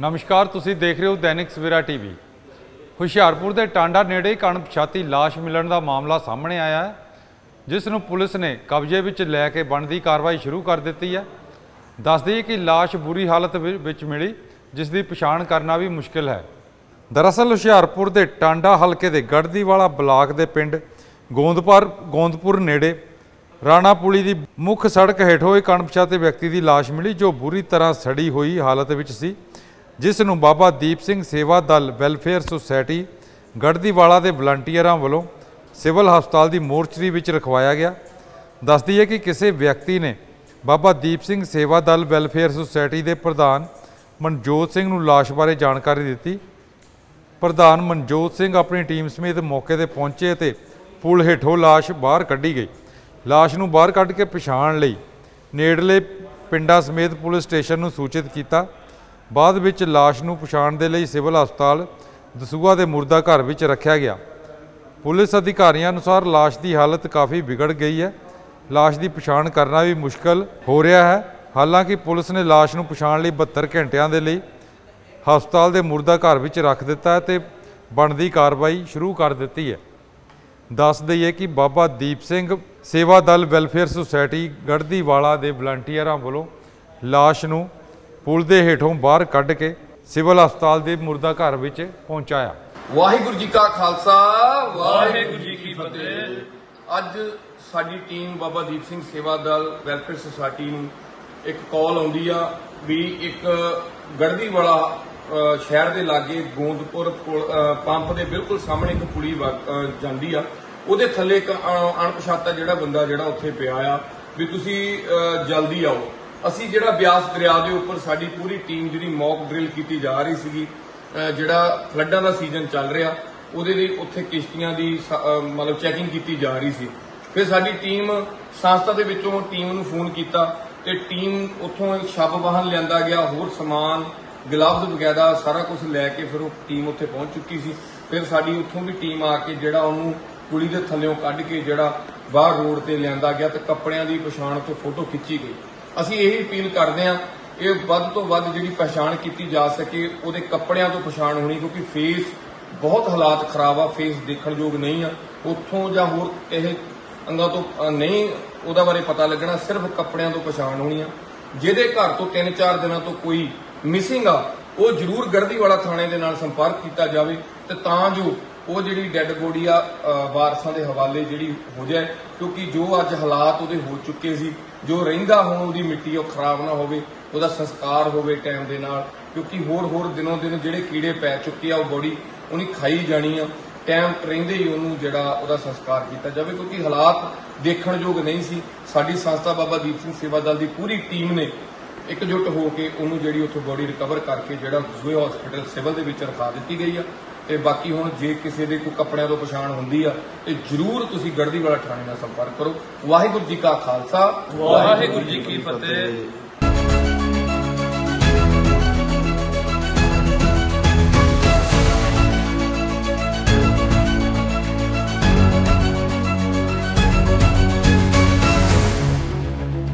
ਨਮਸਕਾਰ, ਤੁਸੀਂ ਦੇਖ ਰਹੇ ਹੋ ਦੈਨਿਕ ਸਵੇਰਾ ਟੀਵੀ। ਹੁਸ਼ਿਆਰਪੁਰ ਦੇ ਟਾਂਡਾ ਨੇੜੇ ਇੱਕ ਅਣਪਛਾਤੀ ਲਾਸ਼ ਮਿਲਣ ਦਾ ਮਾਮਲਾ ਸਾਹਮਣੇ ਆਇਆ ਹੈ, ਜਿਸ ਨੂੰ ਪੁਲਿਸ ਨੇ ਕਬਜ਼ੇ ਵਿੱਚ ਲੈ ਕੇ ਬਣਦੀ ਕਾਰਵਾਈ ਸ਼ੁਰੂ ਕਰ ਦਿੱਤੀ ਹੈ। ਦੱਸਦੀ ਦਈਏ ਕਿ ਲਾਸ਼ ਬੁਰੀ ਹਾਲਤ ਵਿ- ਵਿੱਚ ਮਿਲੀ, ਜਿਸ ਦੀ ਪਛਾਣ ਕਰਨਾ ਵੀ ਮੁਸ਼ਕਿਲ ਹੈ। ਦਰਅਸਲ, ਹੁਸ਼ਿਆਰਪੁਰ ਦੇ ਟਾਂਡਾ ਹਲਕੇ ਦੇ ਗੜਦੀਵਾਲਾ ਬਲਾਕ ਦੇ ਪਿੰਡ ਗੋਂਦਪੁਰ ਗੋਂਦਪੁਰ ਨੇੜੇ ਰਾਣਾ ਪੁਲੀ ਦੀ ਮੁੱਖ ਸੜਕ ਹੇਠੋਂ ਇੱਕ ਅਣਪਛਾਤੇ ਵਿਅਕਤੀ ਦੀ ਲਾਸ਼ ਮਿਲੀ, ਜੋ ਬੁਰੀ ਤਰ੍ਹਾਂ ਸੜੀ ਹੋਈ ਹਾਲਤ ਵਿੱਚ ਸੀ। ਜਿਸ ਨੂੰ ਬਾਬਾ ਦੀਪ ਸਿੰਘ ਸੇਵਾ ਦਲ ਵੈਲਫੇਅਰ ਸੁਸਾਇਟੀ ਗੜਦੀਵਾਲਾ ਦੇ ਵਲੰਟੀਅਰਾਂ ਵੱਲੋਂ ਸਿਵਲ ਹਸਪਤਾਲ ਦੀ ਮੋਰਚਰੀ ਵਿੱਚ ਰਖਵਾਇਆ ਗਿਆ। ਦੱਸਦੀ ਹੈ ਕਿ ਕਿਸੇ ਵਿਅਕਤੀ ਨੇ ਬਾਬਾ ਦੀਪ ਸਿੰਘ ਸੇਵਾ ਦਲ ਵੈਲਫੇਅਰ ਸੁਸਾਇਟੀ ਦੇ ਪ੍ਰਧਾਨ ਮਨਜੋਤ ਸਿੰਘ ਨੂੰ ਲਾਸ਼ ਬਾਰੇ ਜਾਣਕਾਰੀ ਦਿੱਤੀ। ਪ੍ਰਧਾਨ ਮਨਜੋਤ ਸਿੰਘ ਆਪਣੀ ਟੀਮ ਸਮੇਤ ਮੌਕੇ ਤੇ ਪਹੁੰਚੇ ਅਤੇ ਪੁਲ ਹੇਠੋਂ ਲਾਸ਼ ਬਾਹਰ ਕੱਢੀ ਗਈ। ਲਾਸ਼ ਨੂੰ ਬਾਹਰ ਕੱਢ ਕੇ ਪਛਾਣ ਲਈ ਨੇੜਲੇ ਪਿੰਡਾਂ ਸਮੇਤ ਪੁਲਿਸ ਸਟੇਸ਼ਨ ਨੂੰ ਸੂਚਿਤ ਕੀਤਾ। ਬਾਅਦ ਵਿੱਚ ਲਾਸ਼ ਨੂੰ ਪਛਾਣ ਦੇ ਲਈ ਸਿਵਲ ਹਸਪਤਾਲ ਦਸੂਆ ਦੇ ਮੁਰਦਾ ਘਰ ਵਿੱਚ ਰੱਖਿਆ ਗਿਆ। ਪੁਲਿਸ ਅਧਿਕਾਰੀਆਂ ਅਨੁਸਾਰ ਲਾਸ਼ ਦੀ ਹਾਲਤ ਕਾਫੀ ਵਿਗੜ ਗਈ ਹੈ। ਲਾਸ਼ ਦੀ ਪਛਾਣ ਕਰਨਾ ਵੀ ਮੁਸ਼ਕਲ ਹੋ ਰਿਹਾ ਹੈ। ਹਾਲਾਂਕਿ ਪੁਲਿਸ ਨੇ ਲਾਸ਼ ਨੂੰ ਪਛਾਣ ਲਈ 72 ਘੰਟਿਆਂ ਦੇ ਲਈ ਹਸਪਤਾਲ ਦੇ ਮੁਰਦਾ ਘਰ ਵਿੱਚ ਰੱਖ ਦਿੱਤਾ ਹੈ ਤੇ ਬਣਦੀ ਕਾਰਵਾਈ ਸ਼ੁਰੂ ਕਰ ਦਿੱਤੀ ਹੈ। ਦੱਸ ਦਈਏ ਕਿ ਬਾਬਾ ਦੀਪ ਸਿੰਘ ਸੇਵਾ ਦਲ ਵੈਲਫੇਅਰ ਸੁਸਾਇਟੀ ਗੜਦੀਵਾਲਾ ਦੇ ਵਲੰਟੀਅਰਾਂ ਵੱਲੋਂ ਲਾਸ਼ ਨੂੰ ਪੁਲ ਦੇ ਹੇਠੋਂ ਬਾਹਰ ਕੱਢ ਕੇ ਸਿਵਲ ਹਸਪਤਾਲ ਦੇ ਮੁਰਦਾ ਘਰ ਵਿੱਚ ਪਹੁੰਚਾਇਆ। ਵਾਹਿਗੁਰੂ ਜੀ ਕਾ ਖਾਲਸਾ ਵਾਹਿਗੁਰੂ ਜੀ ਕੀ ਫਤਿਹ। ਅੱਜ ਸਾਡੀ ਟੀਮ ਬਾਬਾ ਦੀਪ ਸਿੰਘ ਸੇਵਾ ਦਲ ਵੈਲਫੇਅਰ ਸੁਸਾਇਟੀ ਨੂੰ ਇੱਕ ਕਾਲ ਆਉਂਦੀ ਆ ਵੀ ਇੱਕ ਗੜਦੀ ਵਾਲਾ ਸ਼ਹਿਰ ਦੇ ਲਾਗੇ ਗੋਂਦਪੁਰ ਪੰਪ ਦੇ ਬਿਲਕੁਲ ਸਾਹਮਣੇ ਇੱਕ ਪੁਲੀ ਜਾਂਦੀ ਆ। ਉਹਦੇ ਥੱਲੇ ਇੱਕ ਅਣਪਛਾਤਾ ਜਿਹੜਾ ਬੰਦਾ ਜਿਹੜਾ ਉੱਥੇ ਪਿਆ ਆ ਵੀ ਤੁਸੀਂ ਜਲਦੀ ਆਓ। ਅਸੀਂ ਜਿਹੜਾ ਬਿਆਸ ਦਰਿਆ ਦੇ ਉੱਪਰ ਸਾਡੀ ਪੂਰੀ ਟੀਮ ਜਿਹੜੀ ਮੌਕ ਡਰਿਲ ਕੀਤੀ ਜਾ ਰਹੀ ਸੀਗੀ ਜਿਹੜਾ ਫਲੱਡਾਂ ਦਾ ਸੀਜ਼ਨ ਚੱਲ ਰਿਹਾ, ਉਹਦੇ ਲਈ ਉੱਥੇ ਕਿਸ਼ਤੀਆਂ ਦੀ ਮਤਲਬ ਚੈਕਿੰਗ ਕੀਤੀ ਜਾ ਰਹੀ ਸੀ। ਫਿਰ ਸਾਡੀ ਟੀਮ ਸੰਸਥਾ ਦੇ ਵਿੱਚੋਂ ਟੀਮ ਨੂੰ ਫੋਨ ਕੀਤਾ ਤੇ ਟੀਮ ਉੱਥੋਂ ਸ਼ਬ ਵਾਹਨ ਲਿਆਂਦਾ ਗਿਆ, ਹੋਰ ਸਮਾਨ, ਗਲਵਜ਼ ਵਗੈਰਾ ਸਾਰਾ ਕੁਝ ਲੈ ਕੇ ਫਿਰ ਉਹ ਟੀਮ ਉੱਥੇ ਪਹੁੰਚ ਚੁੱਕੀ ਸੀ। ਫਿਰ ਸਾਡੀ ਉੱਥੋਂ ਵੀ ਟੀਮ ਆ ਕੇ ਜਿਹੜਾ ਉਹਨੂੰ ਕੁੜੀ ਦੇ ਥੱਲੇੋਂ ਕੱਢ ਕੇ ਜਿਹੜਾ ਬਾਹਰ ਰੋਡ ਤੇ ਲਿਆਂਦਾ ਗਿਆ ਤੇ ਕੱਪੜਿਆਂ ਦੀ ਪਛਾਣ ਤੋਂ ਫੋਟੋ ਖਿੱਚੀ ਗਈ। ਅਸੀਂ ਇਹ ਅਪੀਲ ਕਰਦੇ ਹਾਂ, ਇਹ ਵੱਧ ਤੋਂ ਵੱਧ ਜਿਹੜੀ ਪਛਾਣ ਕੀਤੀ ਜਾ ਸਕੇ, ਉਹਦੇ ਕੱਪੜਿਆਂ ਤੋਂ ਪਛਾਣ ਹੋਣੀ, ਕਿਉਂਕਿ ਫੇਸ ਬਹੁਤ ਹਾਲਾਤ ਖਰਾਬ ਆ ਫੇਸ ਦੇਖਣ ਯੋਗ ਨਹੀਂ ਆ। ਉੱਥੋਂ ਜਾਂ ਹੋਰ ਕਿਸੇ ਅੰਗਾਂ ਤੋਂ ਨਹੀਂ, ਉਹਦਾ ਬਾਰੇ ਪਤਾ ਲੱਗਣਾ, ਸਿਰਫ ਕੱਪੜਿਆਂ ਤੋਂ ਪਛਾਣ ਹੋਣੀ ਆ। ਜਿਹਦੇ ਘਰ ਤੋਂ 3-4 ਦਿਨਾਂ ਤੋਂ ਕੋਈ ਮਿਸਿੰਗ ਆ, ਉਹ ਜ਼ਰੂਰ ਗਰਦੀ ਵਾਲਾ ਥਾਣੇ ਦੇ ਨਾਲ ਸੰਪਰਕ ਕੀਤਾ ਜਾਵੇ ਤੇ ਤਾਂ ਜੋ ਉਹ ਜਿਹੜੀ ਡੈੱਡ ਬੋਡੀ ਆ ਵਾਰਸਾਂ ਦੇ ਹਵਾਲੇ ਜਿਹੜੀ ਹੋ ਜਾਏ, ਕਿਉਂਕਿ ਜੋ ਅੱਜ ਹਾਲਾਤ ਉਹਦੇ ਹੋ ਚੁੱਕੇ ਸੀ, ਜੋ ਰਹਿੰਦਾ ਹੁਣ ਉਹਦੀ ਮਿੱਟੀ ਉਹ ਖਰਾਬ ਨਾ ਹੋਵੇ, ਉਹਦਾ ਸੰਸਕਾਰ ਹੋਵੇ ਟਾਈਮ ਦੇ ਨਾਲ, ਕਿਉਂਕਿ ਹੋਰ ਹੋਰ ਦਿਨੋਂ ਦਿਨ ਜਿਹੜੇ ਕੀੜੇ ਪੈ ਚੁੱਕੇ ਆ ਉਹ ਬੋਡੀ, ਉਹਨੀ ਖਾਈ ਜਾਣੀ ਆ। ਟਾਈਮ ਰਹਿੰਦੇ ਹੀ ਉਹਨੂੰ ਜਿਹੜਾ ਉਹਦਾ ਸੰਸਕਾਰ ਕੀਤਾ ਜਾਵੇ, ਕਿਉਂਕਿ ਹਾਲਾਤ ਦੇਖਣ ਯੋਗ ਨਹੀਂ ਸੀ। ਸਾਡੀ ਸੰਸਥਾ ਬਾਬਾ ਦੀਪ ਸਿੰਘ ਸੇਵਾ ਦਲ ਦੀ ਪੂਰੀ ਟੀਮ ਨੇ ਇਕਜੁੱਟ ਹੋ ਕੇ ਉਹਨੂੰ ਜਿਹੜੀ ਉੱਥੋਂ ਬੋਡੀ ਰਿਕਵਰ ਕਰਕੇ ਜਿਹੜਾ ਜ਼ੂਏ ਹਸਪੀਟਲ ਸਿਵਲ ਦੇ ਵਿੱਚ ਰਖਾ ਦਿੱਤੀ ਗਈ ਆ। ਤੇ ਬਾਕੀ ਹੁਣ ਜੇ ਕਿਸੇ ਦੇ ਕੋਈ ਕੱਪੜਿਆਂ ਤੋਂ ਪਛਾਣ ਹੁੰਦੀ ਆ ਤੇ ਜਰੂਰ ਤੁਸੀਂ ਗੜਦੀ ਵਾਲਾ ਥਾਣੇ ਨਾਲ ਸੰਪਰਕ ਕਰੋ। ਵਾਹਿਗੁਰੂ ਜੀ ਕਾ ਖਾਲਸਾ ਵਾਹਿਗੁਰੂ ਜੀ ਕੀ ਫਤਿਹ।